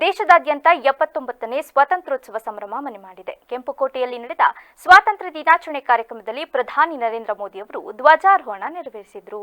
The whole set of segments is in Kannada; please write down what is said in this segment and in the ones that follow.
ದೇಶದಾದ್ಯಂತ ಎಪ್ಪತ್ತೊಂಬತ್ತನೇ ಸ್ವಾತಂತ್ರ್ಯೋತ್ಸವ ಸಂಭ್ರಮ ಮನೆ ಮಾಡಿದೆ. ಕೆಂಪುಕೋಟೆಯಲ್ಲಿ ನಡೆದ ಸ್ವಾತಂತ್ರ್ಯ ದಿನಾಚರಣೆ ಕಾರ್ಯಕ್ರಮದಲ್ಲಿ ಪ್ರಧಾನಿ ನರೇಂದ್ರ ಮೋದಿ ಅವರು ಧ್ವಜಾರೋಹಣ ನೆರವೇರಿಸಿದರು.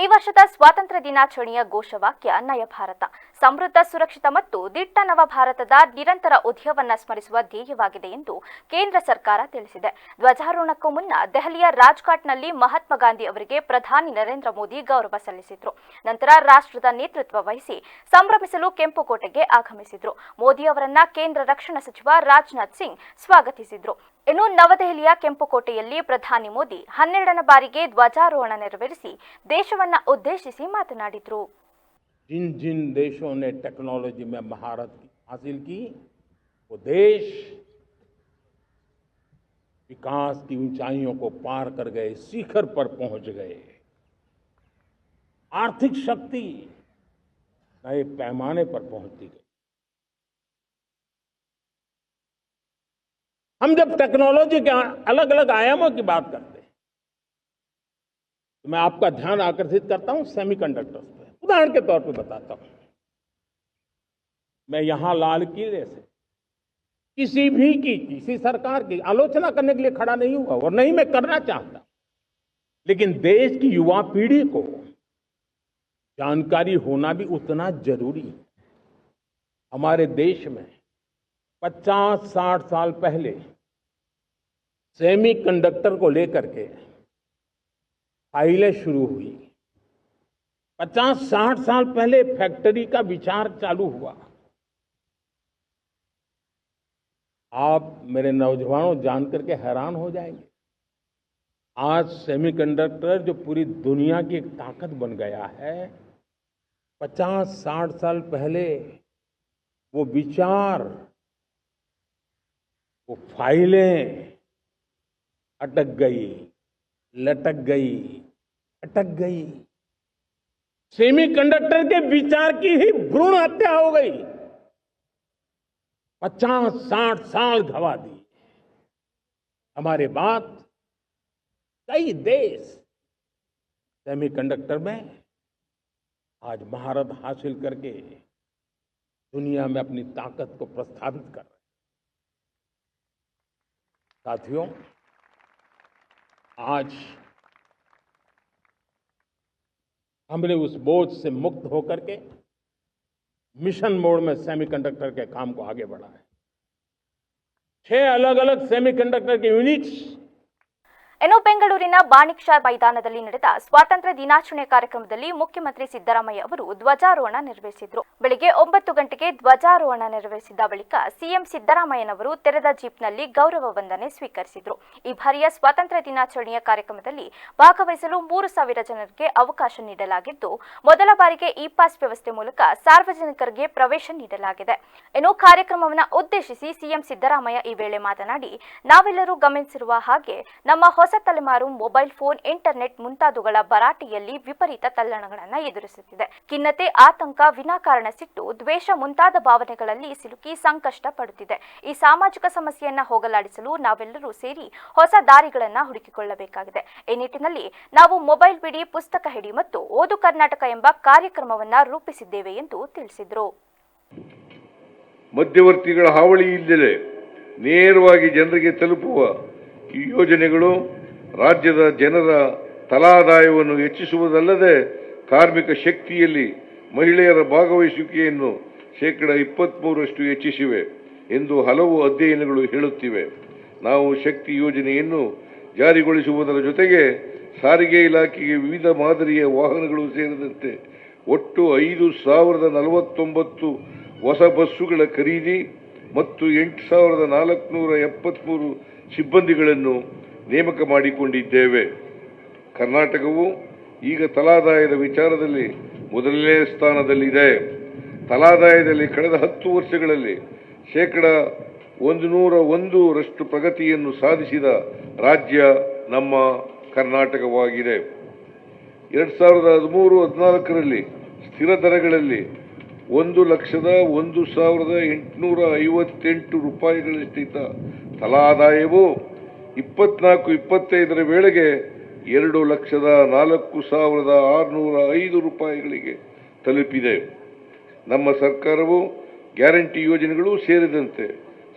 ಈ ವರ್ಷದ ಸ್ವಾತಂತ್ರ್ಯ ದಿನಾಚರಣೆಯ ಘೋಷವಾಕ್ಯ ನಯ ಭಾರತ. ಸಮೃದ್ಧ, ಸುರಕ್ಷಿತ ಮತ್ತು ದಿಟ್ಟ ನವ ಭಾರತದ ನಿರಂತರ ಉದ್ಯವನ್ನ ಸ್ಮರಿಸುವ ಧ್ಯೇಯವಾಗಿದೆ ಎಂದು ಕೇಂದ್ರ ಸರ್ಕಾರ ತಿಳಿಸಿದೆ. ಧ್ವಜಾರೋಹಣಕ್ಕೂ ಮುನ್ನ ದೆಹಲಿಯ ರಾಜ್ಘಾಟ್ನಲ್ಲಿ ಮಹಾತ್ಮ ಗಾಂಧಿ ಅವರಿಗೆ ಪ್ರಧಾನಿ ನರೇಂದ್ರ ಮೋದಿ ಗೌರವ ಸಲ್ಲಿಸಿದ್ರು. ನಂತರ ರಾಷ್ಟ್ರದ ನೇತೃತ್ವ ವಹಿಸಿ ಸಂಭ್ರಮಿಸಲು ಕೆಂಪುಕೋಟೆಗೆ ಆಗಮಿಸಿದ್ರು. ಮೋದಿ ಅವರನ್ನ ಕೇಂದ್ರ ರಕ್ಷಣಾ ಸಚಿವ ರಾಜನಾಥ್ ಸಿಂಗ್ ಸ್ವಾಗತಿಸಿದ್ರು. ಇನ್ನು ನವದೆಹಲಿಯ ಕೆಂಪುಕೋಟೆಯಲ್ಲಿ ಪ್ರಧಾನಿ ಮೋದಿ ಹನ್ನೆರಡನೇ ಬಾರಿಗೆ ಧ್ವಜಾರೋಹಣ ನೆರವೇರಿಸಿ ದೇಶವನ್ನ ಉದ್ದೇಶಿಸಿ ಮಾತನಾಡಿದ್ರು जिन जिन देशों ने टेक्नोलॉजी में महारत हासिल की वो देश विकास की ऊंचाइयों को पार कर गए शिखर पर पहुंच गए आर्थिक शक्ति नए पैमाने पर पहुंचती गई हम जब टेक्नोलॉजी के अलग अलग आयामों की बात करते हैं तो मैं आपका ध्यान आकर्षित करता हूँ सेमीकंडक्टर्स पे। उदाहरण के तौर पे बताता हूँ। मैं यहाँ लाल किले से किसी भी की, किसी सरकार की आलोचना करने के लिए खड़ा नहीं हुआ, और नहीं मैं करना चाहता। लेकिन देश की युवा पीढ़ी को जानकारी होना भी उतना ज़रूरी है। हमारे देश में 50-60 साल पहले सेमीकंडक्टर को लेकर के फाइलें शुरू हुई। 50-60 साल पहले फैक्ट्री का विचार चालू हुआ। आप मेरे नौजवानों जान करके हैरान हो जाएँगे। आज सेमीकंडक्टर जो पूरी दुनिया की एक ताकत बन गया है 50-60 साल पहले वो विचार वो फाइलें अटक गई, लटक गई, अटक गई। सेमीकंडक्टर के विचार की ही भ्रूण हत्या हो गई। पचास, साठ साल घवा दी। हमारे बाद कई देश सेमीकंडक्टर में आज महारत हासिल करके दुनिया में अपनी ताकत को प्रस्थापित कर रहे साथियों, आज हमने उस बोझ से मुक्त होकर के मिशन मोड में सेमीकंडक्टर के काम को आगे बढ़ा है। छह अलग अलग सेमीकंडक्टर के यूनिट्स ಇನ್ನು ಬೆಂಗಳೂರಿನ ಬಾಣಿಕ್ ಶಾ ಮೈದಾನದಲ್ಲಿ ನಡೆದ ಸ್ವಾತಂತ್ರ್ಯ ದಿನಾಚರಣೆ ಕಾರ್ಯಕ್ರಮದಲ್ಲಿ ಮುಖ್ಯಮಂತ್ರಿ ಸಿದ್ದರಾಮಯ್ಯ ಅವರು ಧ್ವಜಾರೋಹಣ ನೆರವೇರಿಸಿದರು. ಬೆಳಗ್ಗೆ ಒಂಬತ್ತು ಗಂಟೆಗೆ ಧ್ವಜಾರೋಹಣ ನೆರವೇರಿಸಿದ ಬಳಿಕ ಸಿಎಂ ಸಿದ್ದರಾಮಯ್ಯನವರು ತೆರೆದ ಜೀಪ್ನಲ್ಲಿ ಗೌರವ ವಂದನೆ ಸ್ವೀಕರಿಸಿದರು. ಈ ಬಾರಿಯ ಸ್ವಾತಂತ್ರ್ಯ ದಿನಾಚರಣೆಯ ಕಾರ್ಯಕ್ರಮದಲ್ಲಿ ಭಾಗವಹಿಸಲು ಮೂರು ಸಾವಿರ ಜನರಿಗೆ ಅವಕಾಶ ನೀಡಲಾಗಿದ್ದು, ಮೊದಲ ಬಾರಿಗೆ ಇ ಪಾಸ್ ವ್ಯವಸ್ಥೆ ಮೂಲಕ ಸಾರ್ವಜನಿಕರಿಗೆ ಪ್ರವೇಶ ನೀಡಲಾಗಿದೆ. ಇನ್ನು ಕಾರ್ಯಕ್ರಮವನ್ನು ಉದ್ದೇಶಿಸಿ ಸಿಎಂ ಸಿದ್ದರಾಮಯ್ಯ ಈ ವೇಳೆ ಮಾತನಾಡಿ, ನಾವೆಲ್ಲರೂ ಗಮನಿಸಿರುವ ಹಾಗೆ ನಮ್ಮ ಹೊಸ ತಲೆಮಾರು ಮೊಬೈಲ್ ಫೋನ್, ಇಂಟರ್ನೆಟ್ ಮುಂತಾದವುಗಳ ಭರಾಟೆಯಲ್ಲಿ ವಿಪರೀತ ತಲ್ಲಣಗಳನ್ನು ಎದುರಿಸುತ್ತಿದೆ. ಖಿನ್ನತೆ, ಆತಂಕ, ವಿನಾಕಾರಣ ಸಿಟ್ಟು, ದ್ವೇಷ ಮುಂತಾದ ಭಾವನೆಗಳಲ್ಲಿ ಸಿಲುಕಿ ಸಂಕಷ್ಟ ಪಡುತ್ತಿದೆ. ಈ ಸಾಮಾಜಿಕ ಸಮಸ್ಯೆಯನ್ನ ಹೋಗಲಾಡಿಸಲು ನಾವೆಲ್ಲರೂ ಸೇರಿ ಹೊಸ ದಾರಿಗಳನ್ನ ಹುಡುಕಿಕೊಳ್ಳಬೇಕಾಗಿದೆ. ಈ ನಿಟ್ಟಿನಲ್ಲಿ ನಾವು ಮೊಬೈಲ್ ಬಿಡಿ, ಪುಸ್ತಕ ಹಿಡಿ ಮತ್ತು ಓದು ಕರ್ನಾಟಕ ಎಂಬ ಕಾರ್ಯಕ್ರಮವನ್ನ ರೂಪಿಸಿದ್ದೇವೆ ಎಂದು ತಿಳಿಸಿದರು. ಮಧ್ಯವರ್ತಿಗಳ ಹಾವಳಿ ಇಲ್ಲದೆ ನೇರವಾಗಿ ಜನರಿಗೆ ತಲುಪುವ ಈ ಯೋಜನೆಗಳು ರಾಜ್ಯದ ಜನರ ತಲಾದಾಯವನ್ನು ಹೆಚ್ಚಿಸುವುದಲ್ಲದೆ ಕಾರ್ಮಿಕ ಶಕ್ತಿಯಲ್ಲಿ ಮಹಿಳೆಯರ ಭಾಗವಹಿಸುವಿಕೆಯನ್ನು ಶೇಕಡ ಇಪ್ಪತ್ಮೂರಷ್ಟು ಹೆಚ್ಚಿಸಿವೆ ಎಂದು ಹಲವು ಅಧ್ಯಯನಗಳು ಹೇಳುತ್ತಿವೆ. ನಾವು ಶಕ್ತಿ ಯೋಜನೆಯನ್ನು ಜಾರಿಗೊಳಿಸುವುದರ ಜೊತೆಗೆ ಸಾರಿಗೆ ಇಲಾಖೆಗೆ ವಿವಿಧ ಮಾದರಿಯ ವಾಹನಗಳು ಸೇರಿದಂತೆ ಒಟ್ಟು ಐದು ಸಾವಿರದ ನಲವತ್ತೊಂಬತ್ತು ಹೊಸ ಬಸ್ಸುಗಳ ಖರೀದಿ ಮತ್ತು ಎಂಟು ಸಾವಿರದ ನಾಲ್ಕುನೂರ ಎಪ್ಪತ್ಮೂರು ಸಿಬ್ಬಂದಿಗಳನ್ನು ನೇಮಕ ಮಾಡಿಕೊಂಡಿದ್ದೇವೆ. ಕರ್ನಾಟಕವು ಈಗ ತಲಾದಾಯದ ವಿಚಾರದಲ್ಲಿ ಮೊದಲನೇ ಸ್ಥಾನದಲ್ಲಿದೆ. ತಲಾದಾಯದಲ್ಲಿ ಕಳೆದ ಹತ್ತು ವರ್ಷಗಳಲ್ಲಿ ಶೇಕಡ ಒಂದು ನೂರ ಒಂದರಷ್ಟು ಪ್ರಗತಿಯನ್ನು ಸಾಧಿಸಿದ ರಾಜ್ಯ ನಮ್ಮ ಕರ್ನಾಟಕವಾಗಿದೆ. ಎರಡು ಸಾವಿರದ ಹದಿಮೂರು, ಹದಿನಾಲ್ಕರಲ್ಲಿ ಸ್ಥಿರ ದರಗಳಲ್ಲಿ ಒಂದು ಲಕ್ಷದ ಒಂದು ಸಾವಿರದ ಎಂಟುನೂರ ಐವತ್ತೆಂಟು ರೂಪಾಯಿಗಳಷ್ಟಿದ್ದ ತಲಾ ಆದಾಯವು ಇಪ್ಪತ್ನಾಲ್ಕು, ಇಪ್ಪತ್ತೈದರ ವೇಳೆಗೆ ಎರಡು ಲಕ್ಷದ ನಾಲ್ಕು ಸಾವಿರದ ಆರುನೂರ ಐದು ರೂಪಾಯಿಗಳಿಗೆ ತಲುಪಿದೆ. ನಮ್ಮ ಸರ್ಕಾರವು ಗ್ಯಾರಂಟಿ ಯೋಜನೆಗಳು ಸೇರಿದಂತೆ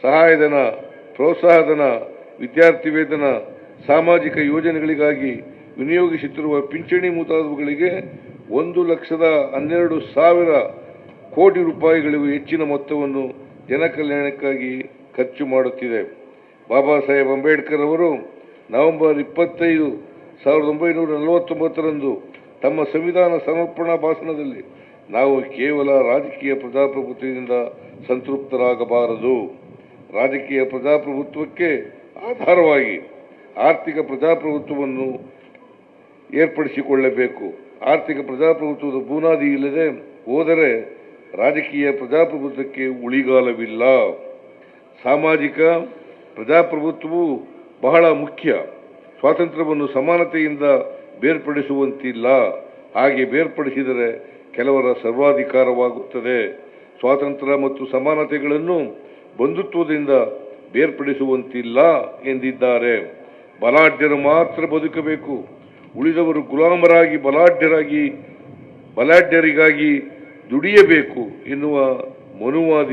ಸಹಾಯಧನ, ಪ್ರೋತ್ಸಾಹಧನ, ವಿದ್ಯಾರ್ಥಿ ವೇತನ, ಸಾಮಾಜಿಕ ಯೋಜನೆಗಳಿಗಾಗಿ ವಿನಿಯೋಗಿಸುತ್ತಿರುವ ಪಿಂಚಣಿ ಮುಂತಾದವುಗಳಿಗೆ ಒಂದು ಲಕ್ಷದ ಹನ್ನೆರಡು ಸಾವಿರ ಕೋಟಿ ರೂಪಾಯಿಗಳಿಗೂ ಹೆಚ್ಚಿನ ಮೊತ್ತವನ್ನು ಜನಕಲ್ಯಾಣಕ್ಕಾಗಿ ಖರ್ಚು ಮಾಡುತ್ತಿದೆ. ಬಾಬಾ ಸಾಹೇಬ್ ಅಂಬೇಡ್ಕರ್ ಅವರು ನವೆಂಬರ್ ಇಪ್ಪತ್ತೈದು ಸಾವಿರದ ಒಂಬೈನೂರ ನಲವತ್ತೊಂಬತ್ತರಂದು ತಮ್ಮ ಸಂವಿಧಾನ ಸಮರ್ಪಣಾ ಭಾಷಣದಲ್ಲಿ ನಾವು ಕೇವಲ ರಾಜಕೀಯ ಪ್ರಜಾಪ್ರಭುತ್ವದಿಂದ ಸಂತೃಪ್ತರಾಗಬಾರದು. ರಾಜಕೀಯ ಪ್ರಜಾಪ್ರಭುತ್ವಕ್ಕೆ ಆಧಾರವಾಗಿ ಆರ್ಥಿಕ ಪ್ರಜಾಪ್ರಭುತ್ವವನ್ನು ಏರ್ಪಡಿಸಿಕೊಳ್ಳಬೇಕು. ಆರ್ಥಿಕ ಪ್ರಜಾಪ್ರಭುತ್ವದ ಬುನಾದಿ ಇಲ್ಲದೆ ಹೋದರೆ ರಾಜಕೀಯ ಪ್ರಜಾಪ್ರಭುತ್ವಕ್ಕೆ ಉಳಿಗಾಲವಿಲ್ಲ. ಸಾಮಾಜಿಕ ಪ್ರಜಾಪ್ರಭುತ್ವವು ಬಹಳ ಮುಖ್ಯ. ಸ್ವಾತಂತ್ರ್ಯವನ್ನು ಸಮಾನತೆಯಿಂದ ಬೇರ್ಪಡಿಸುವಂತಿಲ್ಲ. ಹಾಗೆ ಬೇರ್ಪಡಿಸಿದರೆ ಕೆಲವರ ಸರ್ವಾಧಿಕಾರವಾಗುತ್ತದೆ. ಸ್ವಾತಂತ್ರ್ಯ ಮತ್ತು ಸಮಾನತೆಗಳನ್ನು ಬಂಧುತ್ವದಿಂದ ಬೇರ್ಪಡಿಸುವಂತಿಲ್ಲ ಎಂದಿದ್ದಾರೆ. ಬಲಾಢ್ಯರು ಮಾತ್ರ ಬದುಕಬೇಕು. ಉಳಿದವರು ಗುಲಾಮರಾಗಿ, ಬಲಾಢ್ಯರಾಗಿ, ಬಲಾಢ್ಯರಿಗಾಗಿ ದುಡಿಯಬೇಕು ಎನ್ನುವ ಮನುವಾದಿ